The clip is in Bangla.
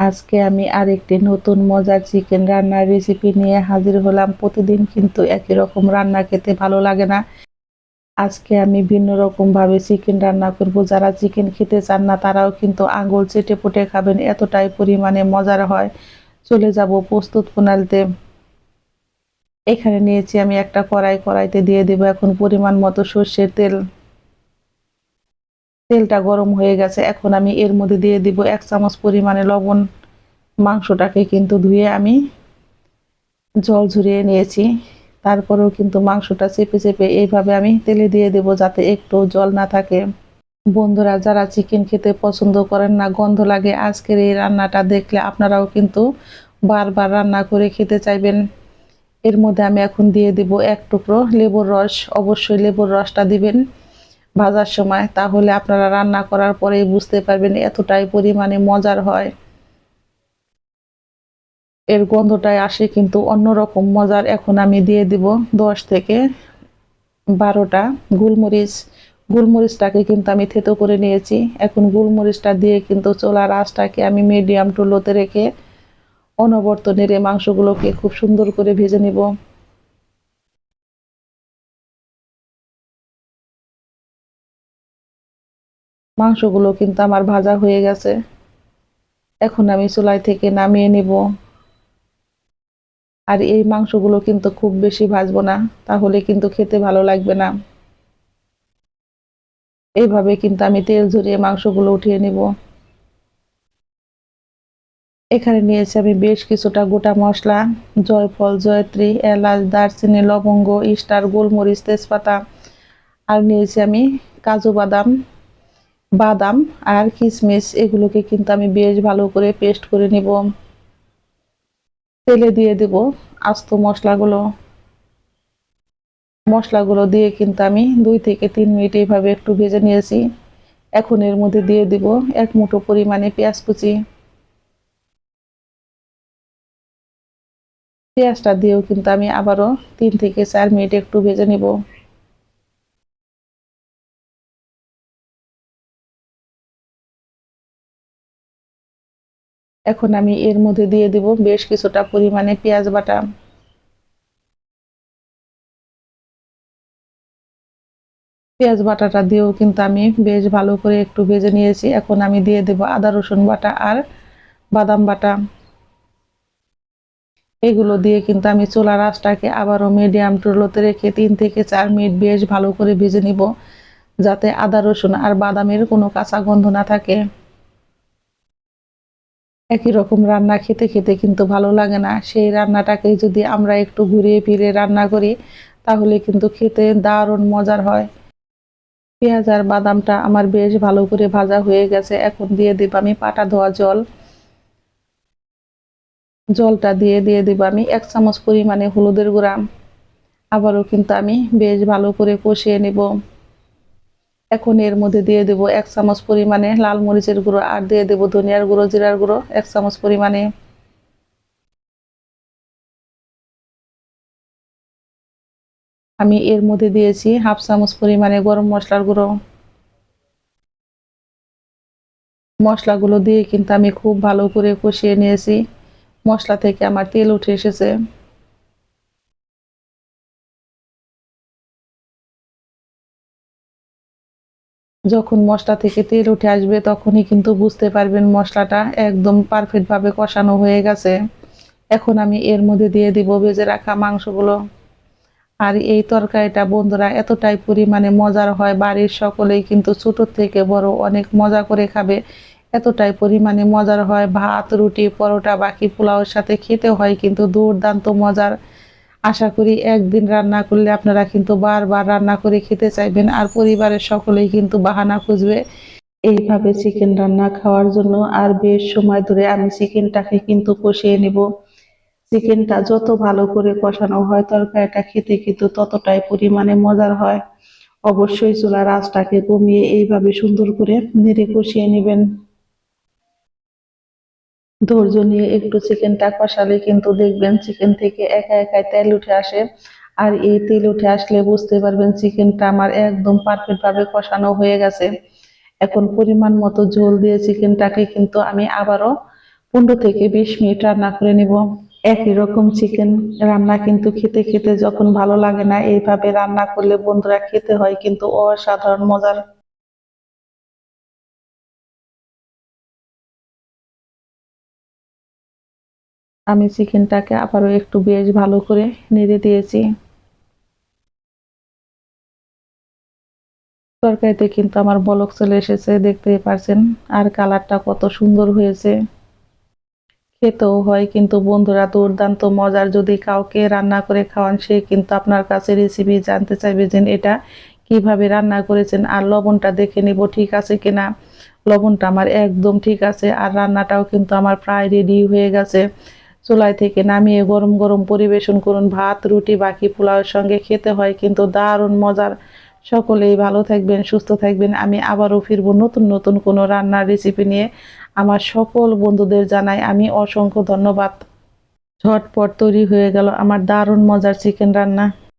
আজকে আমি আরেকটি নতুন মজার চিকেন রান্নার রেসিপি নিয়ে হাজির হলাম। প্রতিদিন কিন্তু একই রকম রান্না খেতে ভালো লাগে না। আজকে আমি ভিন্ন রকম ভাবে চিকেন রান্না করব। যারা চিকেন খেতে চান না, তারাও কিন্তু আঙুল চেটে পুটে খাবেন। এতটাই পরিমাণে মজার হয়। চলে যাব প্রস্তুত প্রণালীতে। এখানে নিয়েছি আমি একটা কড়াই। কড়াইতে দিয়ে দেবো এখন পরিমাণ মতো সর্ষের তেল। তেলটা গরম হয়ে গেছে। এখন আমি এর মধ্যে দিয়ে দিব এক চামচ পরিমাণে লবণ। মাংসটাকে কিন্তু ধুয়ে আমি জল ঝরিয়ে নিয়েছি। তারপরেও কিন্তু মাংসটা চেপে চেপে এইভাবে আমি তেলে দিয়ে দেব যাতে একটু জল না থাকে। বন্ধুরা, যারা চিকেন খেতে পছন্দ করেন না, গন্ধ লাগে, আজকের এই রান্নাটা দেখলে আপনারাও কিন্তু বারবার রান্না করে খেতে চাইবেন। এর মধ্যে আমি এখন দিয়ে দিব এক টুকরো লেবুর রস। অবশ্যই লেবুর রসটা দিবেন। ভাজার সময়, তাহলে আপনারা রান্না করার পরেই বুঝতে পারবেন এতটাই পরিমাণে মজার হয়। এর গন্ধটাই আসে কিন্তু অন্যরকম মজার। এখন আমি দিয়ে দিব দশ থেকে বারোটা গোলমরিচ। গোলমরিচটাকে কিন্তু আমি থেতো করে নিয়েছি। এখন গোলমরিচটা দিয়ে কিন্তু চোলার আঁচটাকে আমি মিডিয়াম টু লোতে রেখে অনবর্ত নেড়ে মাংসগুলোকে খুব সুন্দর করে ভেজে নিব। মাংসগুলো কিন্তু আমার ভাজা হয়ে গেছে। এখন আমি চুলাই থেকে নামিয়ে নিব। আর এই মাংসগুলো কিন্তু খুব বেশি ভাজবো না, তাহলে কিন্তু খেতে ভালো লাগবে না। এইভাবে কিন্তু আমি তেল ঝরিয়ে মাংসগুলো উঠিয়ে নিব। এখানে নিয়েছি আমি বেশ কিছুটা গোটা মশলা, জয়ফল, জয়ত্রী, এলাচ, দারচিনি, লবঙ্গ স্টার গোলমরিচ, তেজপাতা। আর নিয়েছি আমি কাজু বাদাম। বাদাম আর কিশমিশ এগুলোকে কিন্তু আমি বেশ ভালো করে পেস্ট করে নিব। তেলে দিয়ে দেব আস্ত মশলাগুলো। মশলাগুলো দিয়ে কিন্তু আমি দুই থেকে তিন মিনিট এইভাবে একটু ভেজে নিয়েছি। এখন এর মধ্যে দিয়ে দিব এক মুঠো পরিমাণে পেঁয়াজ কুচি। পেঁয়াজটা দিয়েও কিন্তু আমি আবারও তিন থেকে চার মিনিট একটু ভেজে নিব। এখন আমি এর মধ্যে দিয়ে দিব বেশ কিছুটা পরিমাণে পেঁয়াজ বাটা। পেঁয়াজ বাটাটা দিয়েও কিন্তু আমি বেশ ভালো করে একটু ভেজে নিয়েছি। এখন আমি দিয়ে দেব আদা, রসুন বাটা আর বাদাম বাটা। এগুলো দিয়ে কিন্তু আমি চোলা আঁচটাকে আবারও মিডিয়াম টুলোতে রেখে তিন থেকে চার মিনিট বেশ ভালো করে ভেজে নিব, যাতে আদা, রসুন আর বাদামের কোনো কাঁচা গন্ধ না থাকে। একই রকম রান্না খেতে খেতে কিন্তু ভালো লাগে না। সেই রান্নাটাকে যদি আমরা একটু ঘুরিয়ে ফিরে রান্না করি, তাহলে কিন্তু খেতে দারুণ মজার হয়। পেঁয়াজ আর বাদামটা আমার বেশ ভালো করে ভাজা হয়ে গেছে। এখন দিয়ে দেব আমি পাটা ধোয়া জল। জলটা দিয়ে দিয়ে দেব আমি এক চামচ পরিমাণে হলুদের গুঁড়া। আবারও কিন্তু আমি বেশ ভালো করে কষিয়ে নেব। এখন এর মধ্যে দিয়ে দেব এক চামচ পরিমাণে লাল মরিচের গুঁড়ো আর দিয়ে দেব ধনিয়ার গুঁড়ো, জিরার গুঁড়ো, এক চামচ পরিমাণে। আমি এর মধ্যে দিয়েছি হাফ চামচ পরিমাণে গরম মশলার গুঁড়ো। মশলাগুলো দিয়ে কিন্তু আমি খুব ভালো করে কষিয়ে নিয়েছি। মশলা থেকে আমার তেল উঠে এসেছে। যখন মশলা থেকে তেল উঠে আসবে, তখনই কিন্তু বুঝতে পারবেন মশলাটা একদম পারফেক্টভাবে কষানো হয়ে গেছে। এখন আমি এর মধ্যে দিয়ে দিব ভেজে রাখা মাংসগুলো। আর এই তরকারিটা, বন্ধুরা, এতটাই পরিমাণে মজার হয়, বাড়ির সকলেই কিন্তু ছোটোর থেকে বড় অনেক মজা করে খাবে। এতটাই পরিমাণে মজার হয়, ভাত, রুটি, পরোটা, বাকি পোলাওর সাথে খেতে হয় কিন্তু দুর্দান্ত মজার। আশা করি একদিন রান্না করলে আপনারা কিন্তু বারবার রান্না করে খেতে চাইবেন আর পরিবারের সকলেই কিন্তু বাহানা খুঁজবে। এইভাবে চিকেন রান্না খাওয়ার জন্য আর বেশ সময় ধরে আমি চিকেনটাকে কিন্তু কষিয়ে নেব। চিকেনটা যত ভালো করে কষানো হয়, তরকারিটা খেতে কিন্তু ততটাই পরিমাণে মজার হয়। অবশ্যই চুলার আঁচটাকে কমিয়ে এইভাবে সুন্দর করে নেড়ে কষিয়ে নেবেন। ধৈর্য নিয়ে একটু চিকেনটা কষালে কিন্তু দেখবেন চিকেন থেকে একা একাই তেল উঠে আসে। আর এই তেল উঠে আসলে বুঝতে পারবেন চিকেনটা আমার একদম পারফেক্ট ভাবে কষানো হয়ে গেছে। এখন পরিমাণ মতো ঝোল দিয়ে চিকেনটাকে কিন্তু আমি আবারও পনেরো থেকে বিশ মিনিট রান্না করে নিব। একই রকম চিকেন রান্না কিন্তু খেতে খেতে যখন ভালো লাগে না, এইভাবে রান্না করলে বন্ধুরা খেতে হয় কিন্তু অসাধারণ মজার। আমি চিকেনটাকে আবারও একটু বেশ ভালো করে নেড়ে দিয়েছি। তরকারিতে কিন্তু আমার বলক চলে এসেছে, দেখতেই পারছেন। আর কালারটা কত সুন্দর হয়েছে। খেতেও হয় কিন্তু বন্ধুরা, দুর্দান্ত মজার। যদি কাউকে রান্না করে খাওয়ান, সে কিন্তু আপনার কাছে রেসিপি জানতে চাইবে যে এটা কীভাবে রান্না করেছেন। আর লবণটা দেখে নিব ঠিক আছে কিনা। লবণটা আমার একদম ঠিক আছে। আর রান্নাটাও কিন্তু আমার প্রায় রেডি হয়ে গেছে। চুলাই থেকে নামিয়ে গরম গরম পরিবেশন করুন। ভাত, রুটি, বাকি পোলাওয়ের সঙ্গে খেতে হয়, কিন্তু দারুণ মজার। সকলেই ভালো থাকবেন, সুস্থ থাকবেন। আমি আবারও ফিরবো নতুন নতুন কোনো রান্নার রেসিপি নিয়ে। আমার সকল বন্ধুদের জানাই আমি অসংখ্য ধন্যবাদ। ঝটপট তৈরি হয়ে গেল আমার দারুণ মজার চিকেন রান্না।